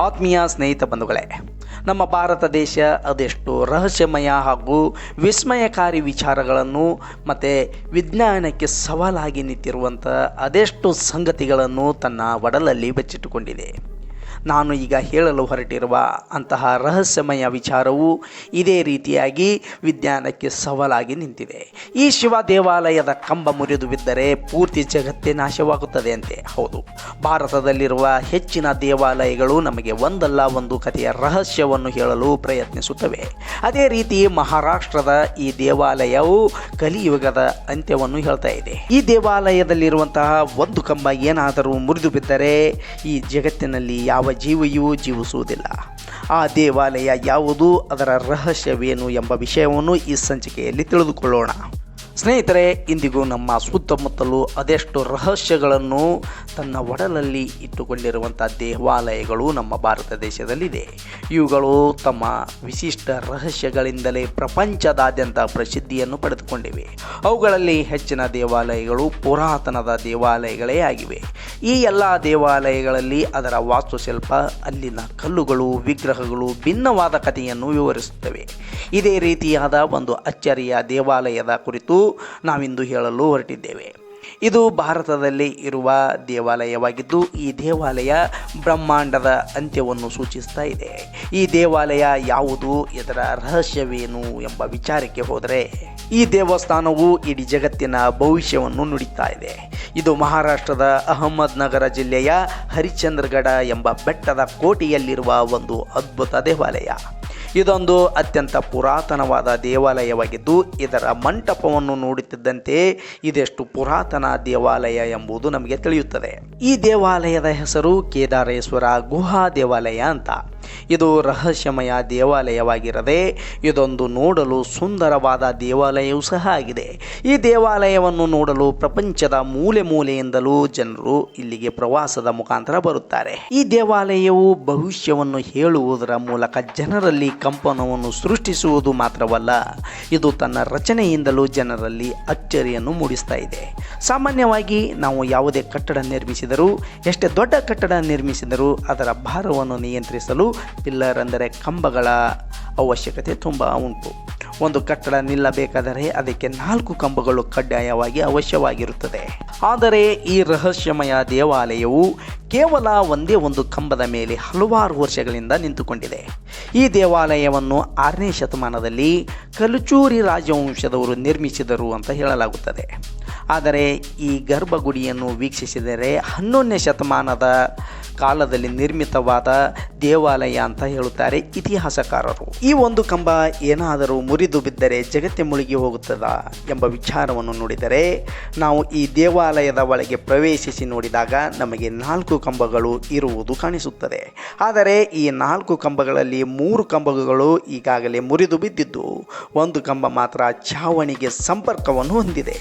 ಆತ್ಮೀಯ ಸ್ನೇಹಿತ ಬಂಧುಗಳೇ, ನಮ್ಮ ಭಾರತ ದೇಶ ಅದೆಷ್ಟು ರಹಸ್ಯಮಯ ಹಾಗೂ ವಿಸ್ಮಯಕಾರಿ ವಿಚಾರಗಳನ್ನು ಮತ್ತು ವಿಜ್ಞಾನಕ್ಕೆ ಸವಾಲಾಗಿ ನಿಂತಿರುವಂಥ ಅದೆಷ್ಟು ಸಂಗತಿಗಳನ್ನು ತನ್ನ ಒಡಲಲ್ಲಿ ಬಚ್ಚಿಟ್ಟುಕೊಂಡಿದೆ. ನಾನು ಈಗ ಹೇಳಲು ಹೊರಟಿರುವ ಅಂತಹ ರಹಸ್ಯಮಯ ವಿಚಾರವು ಇದೇ ರೀತಿಯಾಗಿ ವಿಜ್ಞಾನಕ್ಕೆ ಸವಾಲಾಗಿ ನಿಂತಿದೆ. ಈ ಶಿವ ದೇವಾಲಯದ ಕಂಬ ಮುರಿದು ಬಿದ್ದರೆ ಪೂರ್ತಿ ಜಗತ್ತೇ ನಾಶವಾಗುತ್ತದೆ ಅಂತೆ ಹೌದು, ಭಾರತದಲ್ಲಿರುವ ಹೆಚ್ಚಿನ ದೇವಾಲಯಗಳು ನಮಗೆ ಒಂದಲ್ಲ, ಒಂದು ಕಥೆಯ ರಹಸ್ಯವನ್ನು ಹೇಳಲು ಪ್ರಯತ್ನಿಸುತ್ತವೆ. ಅದೇ ರೀತಿ ಮಹಾರಾಷ್ಟ್ರದ ಈ ದೇವಾಲಯವು ಕಲಿಯುಗದ ಅಂತ್ಯವನ್ನು ಹೇಳ್ತಾ ಇದೆ. ಈ ದೇವಾಲಯದಲ್ಲಿರುವಂತಹ ಒಂದು ಕಂಬ ಏನಾದರೂ ಮುರಿದು ಬಿದ್ದರೆ ಈ ಜಗತ್ತಿನಲ್ಲಿ ಯಾವ ಜೀವಿಯೂ ಜೀವಿಸುವುದಿಲ್ಲ. ಆ ದೇವಾಲಯ ಯಾವುದು? ಅದರ ರಹಸ್ಯವೇನು ಎಂಬ ವಿಷಯವನ್ನು ಈ ಸಂಚಿಕೆಯಲ್ಲಿ ತಿಳಿದುಕೊಳ್ಳೋಣ. ಸ್ನೇಹಿತರೆ, ಇಂದಿಗೂ ನಮ್ಮ ಸುತ್ತಮುತ್ತಲು ಅದೆಷ್ಟು ರಹಸ್ಯಗಳನ್ನು ತನ್ನ ಒಡಲಲ್ಲಿ ಇಟ್ಟುಕೊಂಡಿರುವಂಥ ದೇವಾಲಯಗಳು ನಮ್ಮ ಭಾರತ ದೇಶದಲ್ಲಿದೆ. ಇವುಗಳು ತಮ್ಮ ವಿಶಿಷ್ಟ ರಹಸ್ಯಗಳಿಂದಲೇ ಪ್ರಪಂಚದಾದ್ಯಂತ ಪ್ರಸಿದ್ಧಿಯನ್ನು ಪಡೆದುಕೊಂಡಿವೆ. ಅವುಗಳಲ್ಲಿ ಹೆಚ್ಚಿನ ದೇವಾಲಯಗಳು ಪುರಾತನದ ದೇವಾಲಯಗಳೇ ಆಗಿವೆ. ಈ ಎಲ್ಲ ದೇವಾಲಯಗಳಲ್ಲಿ ಅದರ ವಾಸ್ತುಶಿಲ್ಪ, ಅಲ್ಲಿನ ಕಲ್ಲುಗಳು, ವಿಗ್ರಹಗಳು ಭಿನ್ನವಾದ ಕಥೆಯನ್ನು ವಿವರಿಸುತ್ತವೆ. ಇದೇ ರೀತಿಯಾದ ಒಂದು ಅಚ್ಚರಿಯ ದೇವಾಲಯದ ಕುರಿತು ನಾವಿಂದು ಹೇಳಲು ಹೊರಟಿದ್ದೇವೆ. ಇದು ಭಾರತದಲ್ಲಿ ಇರುವ ದೇವಾಲಯವಾಗಿದ್ದು, ಈ ದೇವಾಲಯ ಬ್ರಹ್ಮಾಂಡದ ಅಂತ್ಯವನ್ನು ಸೂಚಿಸ್ತಾ ಇದೆ. ಈ ದೇವಾಲಯ ಯಾವುದು ಇದರ ರಹಸ್ಯವೇನು ಎಂಬ ವಿಚಾರಕ್ಕೆ ಹೋದರೆ, ಈ ದೇವಸ್ಥಾನವು ಇಡೀ ಜಗತ್ತಿನ ಭವಿಷ್ಯವನ್ನು ನುಡಿತಾ ಇದೆ. ಇದು ಮಹಾರಾಷ್ಟ್ರದ ಅಹಮದ್ ನಗರ ಜಿಲ್ಲೆಯ ಹರಿಶ್ಚಂದ್ರಗಢ ಎಂಬ ಬೆಟ್ಟದ ಕೋಟೆಯಲ್ಲಿರುವ ಒಂದು ಅದ್ಭುತ ದೇವಾಲಯ. ಇದೊಂದು ಅತ್ಯಂತ ಪುರಾತನವಾದ ದೇವಾಲಯವಾಗಿದ್ದು, ಇದರ ಮಂಟಪವನ್ನು ನೋಡುತ್ತಿದ್ದಂತೆ ಇದೆಷ್ಟು ಪುರಾತನ ದೇವಾಲಯ ಎಂಬುದು ನಮಗೆ ತಿಳಿಯುತ್ತದೆ. ಈ ದೇವಾಲಯದ ಹೆಸರು ಕೇದಾರೇಶ್ವರ ಗುಹಾ ದೇವಾಲಯ ಅಂತ. ಇದು ರಹಸ್ಯಮಯ ದೇವಾಲಯವಾಗಿರದೆ ಇದೊಂದು ನೋಡಲು ಸುಂದರವಾದ ದೇವಾಲಯವೂ ಸಹ ಆಗಿದೆ. ಈ ದೇವಾಲಯವನ್ನು ನೋಡಲು ಪ್ರಪಂಚದ ಮೂಲೆ ಮೂಲೆಯಿಂದಲೂ ಜನರು ಇಲ್ಲಿಗೆ ಪ್ರವಾಸದ ಮುಖಾಂತರ ಬರುತ್ತಾರೆ. ಈ ದೇವಾಲಯವು ಭವಿಷ್ಯವನ್ನು ಹೇಳುವುದರ ಮೂಲಕ ಜನರಲ್ಲಿ ಕಂಪನವನ್ನು ಸೃಷ್ಟಿಸುವುದು ಮಾತ್ರವಲ್ಲ, ಇದು ತನ್ನ ರಚನೆಯಿಂದಲೂ ಜನರಲ್ಲಿ ಅಚ್ಚರಿಯನ್ನು ಮೂಡಿಸ್ತಾ ಇದೆ. ಸಾಮಾನ್ಯವಾಗಿ ನಾವು ಯಾವುದೇ ಕಟ್ಟಡ ನಿರ್ಮಿಸಿದರೂ, ಎಷ್ಟೇ ದೊಡ್ಡ ಕಟ್ಟಡ ನಿರ್ಮಿಸಿದರೂ ಅದರ ಭಾರವನ್ನು ನಿಯಂತ್ರಿಸಲು ಪಿಲ್ಲರ್ ಅಂದರೆ ಕಂಬಗಳ ಅವಶ್ಯಕತೆ ತುಂಬ ಉಂಟು. ಒಂದು ಕಟ್ಟಡ ನಿಲ್ಲಬೇಕಾದರೆ ಅದಕ್ಕೆ ನಾಲ್ಕು ಕಂಬಗಳು ಕಡ್ಡಾಯವಾಗಿ ಅವಶ್ಯವಾಗಿರುತ್ತದೆ. ಆದರೆ ಈ ರಹಸ್ಯಮಯ ದೇವಾಲಯವು ಕೇವಲ ಒಂದೇ ಒಂದು ಕಂಬದ ಮೇಲೆ ಹಲವಾರು ವರ್ಷಗಳಿಂದ ನಿಂತುಕೊಂಡಿದೆ. ಈ ದೇವಾಲಯವನ್ನು ಆರನೇ ಶತಮಾನದಲ್ಲಿ ಕಲುಚೂರಿ ರಾಜವಂಶದವರು ನಿರ್ಮಿಸಿದರು ಅಂತ ಹೇಳಲಾಗುತ್ತದೆ. ಆದರೆ ಈ ಗರ್ಭಗುಡಿಯನ್ನು ವೀಕ್ಷಿಸಿದರೆ ಹನ್ನೊಂದನೇ ಶತಮಾನದ ಕಾಲದಲ್ಲಿ ನಿರ್ಮಿತವಾದ ದೇವಾಲಯ ಅಂತ ಹೇಳುತ್ತಾರೆ ಇತಿಹಾಸಕಾರರು. ಈ ಒಂದು ಕಂಬ ಏನಾದರೂ ಮುರಿದು ಬಿದ್ದರೆ ಜಗತ್ತೆ ಮುಳುಗಿ ಹೋಗುತ್ತದಾ ಎಂಬ ವಿಚಾರವನ್ನು ನೋಡಿದರೆ, ನಾವು ಈ ದೇವಾಲಯದ ಒಳಗೆ ಪ್ರವೇಶಿಸಿ ನೋಡಿದಾಗ ನಮಗೆ ನಾಲ್ಕು ಕಂಬಗಳು ಇರುವುದು ಕಾಣಿಸುತ್ತದೆ. ಆದರೆ ಈ ನಾಲ್ಕು ಕಂಬಗಳಲ್ಲಿ ಮೂರು ಕಂಬಗಳು ಈಗಾಗಲೇ ಮುರಿದು ಬಿದ್ದಿದ್ದು, ಒಂದು ಕಂಬ ಮಾತ್ರ ಛಾವಣಿಗೆ ಸಂಪರ್ಕವನ್ನು ಹೊಂದಿದೆ.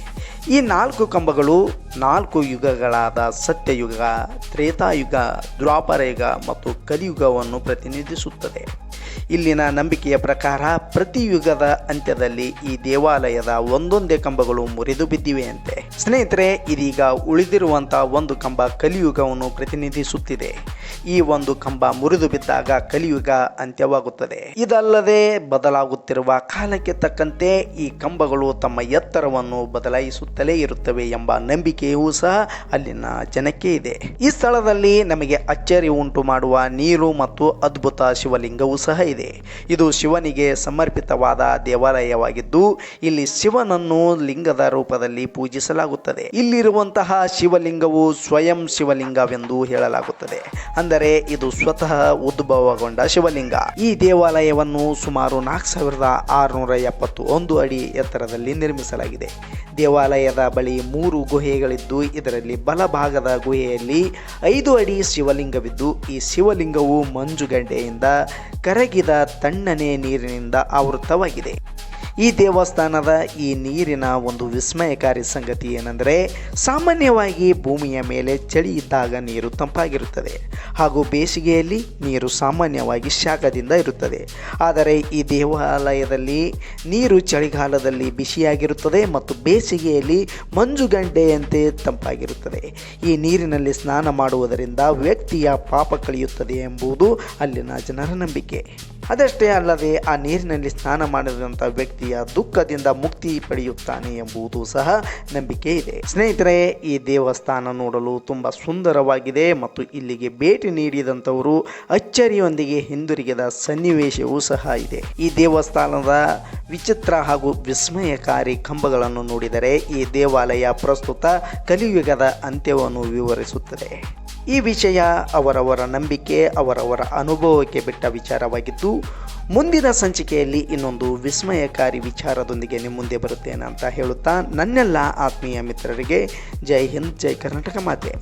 ಈ ನಾಲ್ಕು ಕಂಬಗಳು ನಾಲ್ಕು ಯುಗಗಳಾದ ಸತ್ಯಯುಗ ತ್ರೇತಾಯುಗ ದ್ವಾಪರಯುಗ ಮತ್ತು ಕಲಿಯುಗವನ್ನು ಪ್ರತಿನಿಧಿಸುತ್ತದೆ. ಇಲ್ಲಿನ ನಂಬಿಕೆಯ ಪ್ರಕಾರ ಪ್ರತಿ ಯುಗದ ಅಂತ್ಯದಲ್ಲಿ ಈ ದೇವಾಲಯದ ಒಂದೊಂದೇ ಕಂಬಗಳು ಮುರಿದು ಬಿದ್ದಿವೆಯಂತೆ ಸ್ನೇಹಿತರೆ, ಇದೀಗ ಉಳಿದಿರುವಂತಹ ಒಂದು ಕಂಬ ಕಲಿಯುಗವನ್ನು ಪ್ರತಿನಿಧಿಸುತ್ತಿದೆ. ಈ ಒಂದು ಕಂಬ ಮುರಿದು ಬಿದ್ದಾಗ ಕಲಿಯುಗ ಅಂತ್ಯವಾಗುತ್ತದೆ. ಇದಲ್ಲದೆ ಬದಲಾಗುತ್ತಿರುವ ಕಾಲಕ್ಕೆ ತಕ್ಕಂತೆ ಈ ಕಂಬಗಳು ತಮ್ಮ ಎತ್ತರವನ್ನು ಬದಲಾಯಿಸುತ್ತಲೇ ಇರುತ್ತವೆ ಎಂಬ ನಂಬಿಕೆಯೂ ಸಹ ಅಲ್ಲಿನ ಜನಕ್ಕೆ ಇದೆ. ಈ ಸ್ಥಳದಲ್ಲಿ ನಮಗೆ ಅಚ್ಚರಿ ಉಂಟು ಮಾಡುವ ನೀರು ಮತ್ತು ಅದ್ಭುತ ಶಿವಲಿಂಗವೂ ಸಹ ಇದೆ. ಇದು ಶಿವನಿಗೆ ಸಮರ್ಪಿತವಾದ ದೇವಾಲಯವಾಗಿದ್ದು, ಇಲ್ಲಿ ಶಿವನನ್ನು ಲಿಂಗದ ರೂಪದಲ್ಲಿ ಪೂಜಿಸಲಾಗುತ್ತದೆ. ಇಲ್ಲಿರುವಂತಹ ಶಿವಲಿಂಗವು ಸ್ವಯಂ ಶಿವಲಿಂಗವೆಂದು ಹೇಳಲಾಗುತ್ತದೆ. ಅಂದರೆ ಇದು ಸ್ವತಃ ಉದ್ಭವಗೊಂಡ ಶಿವಲಿಂಗ. ಈ ದೇವಾಲಯವನ್ನು ಸುಮಾರು ನಾಲ್ಕು ಸಾವಿರದ ಆರುನೂರ ಎಪ್ಪತ್ತು ಒಂದು ಅಡಿ ಎತ್ತರದಲ್ಲಿ ನಿರ್ಮಿಸಲಾಗಿದೆ. ದೇವಾಲಯದ ಬಳಿ ಮೂರು ಗುಹೆಗಳಿದ್ದು, ಇದರಲ್ಲಿ ಬಲಭಾಗದ ಗುಹೆಯಲ್ಲಿ ಐದು ಅಡಿ ಶಿವಲಿಂಗವಿದ್ದು, ಈ ಶಿವಲಿಂಗವು ಮಂಜುಗಡ್ಡೆಯಿಂದ ಕರಗಿದ ತಣ್ಣನೆ ನೀರಿನಿಂದ ಆವೃತವಾಗಿದೆ. ಈ ದೇವಸ್ಥಾನದ ಈ ನೀರಿನ ಒಂದು ವಿಸ್ಮಯಕಾರಿ ಸಂಗತಿ ಏನೆಂದರೆ, ಸಾಮಾನ್ಯವಾಗಿ ಭೂಮಿಯ ಮೇಲೆ ಚಳಿ ಇದ್ದಾಗ ನೀರು ತಂಪಾಗಿರುತ್ತದೆ. ಹಾಗೂ ಬೇಸಿಗೆಯಲ್ಲಿ ನೀರು ಸಾಮಾನ್ಯವಾಗಿ ಶಾಖದಿಂದ ಇರುತ್ತದೆ. ಆದರೆ ಈ ದೇವಾಲಯದಲ್ಲಿ ನೀರು ಚಳಿಗಾಲದಲ್ಲಿ ಬಿಸಿಯಾಗಿರುತ್ತದೆ ಮತ್ತು ಬೇಸಿಗೆಯಲ್ಲಿ ಮಂಜುಗಡ್ಡೆಯಂತೆ ತಂಪಾಗಿರುತ್ತದೆ. ಈ ನೀರಿನಲ್ಲಿ ಸ್ನಾನ ಮಾಡುವುದರಿಂದ ವ್ಯಕ್ತಿಯ ಪಾಪ ಕಳೆಯುತ್ತದೆ ಎಂಬುದು ಅಲ್ಲಿನ ಜನರ ನಂಬಿಕೆ. ಅದಷ್ಟೇ ಅಲ್ಲದೆ ಆ ನೀರಿನಲ್ಲಿ ಸ್ನಾನ ಮಾಡಿದಂಥ ವ್ಯಕ್ತಿಯ ದುಃಖದಿಂದ ಮುಕ್ತಿ ಪಡೆಯುತ್ತಾನೆ ಎಂಬುದು ಸಹ ನಂಬಿಕೆ ಇದೆ. ಸ್ನೇಹಿತರೆ, ಈ ದೇವಸ್ಥಾನ ನೋಡಲು ತುಂಬ ಸುಂದರವಾಗಿದೆ ಮತ್ತು ಇಲ್ಲಿಗೆ ಭೇಟಿ ನೀಡಿದಂಥವರು ಅಚ್ಚರಿಯೊಂದಿಗೆ ಹಿಂದಿರುಗಿದ ಸನ್ನಿವೇಶವೂ ಸಹ ಇದೆ. ಈ ದೇವಸ್ಥಾನದ ವಿಚಿತ್ರ ಹಾಗೂ ವಿಸ್ಮಯಕಾರಿ ಕಂಬಗಳನ್ನು ನೋಡಿದರೆ ಈ ದೇವಾಲಯ ಪ್ರಸ್ತುತ ಕಲಿಯುಗದ ಅಂತ್ಯವನ್ನು ವಿವರಿಸುತ್ತದೆ. ಈ ವಿಷಯ ಅವರವರ ನಂಬಿಕೆ, ಅವರವರ ಅನುಭವಕ್ಕೆ ಬಿಟ್ಟ ವಿಚಾರವಾಗಿದ್ದು, ಮುಂದಿನ ಸಂಚಿಕೆಯಲ್ಲಿ ಇನ್ನೊಂದು ವಿಸ್ಮಯಕಾರಿ ವಿಚಾರದೊಂದಿಗೆ ನಿಮ್ಮ ಮುಂದೆ ಬರುತ್ತೇನೆ ಅಂತ ಹೇಳುತ್ತಾ ನನ್ನೆಲ್ಲ ಆತ್ಮೀಯ ಮಿತ್ರರಿಗೆ ಜೈ ಹಿಂದ್, ಜೈ ಕರ್ನಾಟಕ ಮಾತೆ.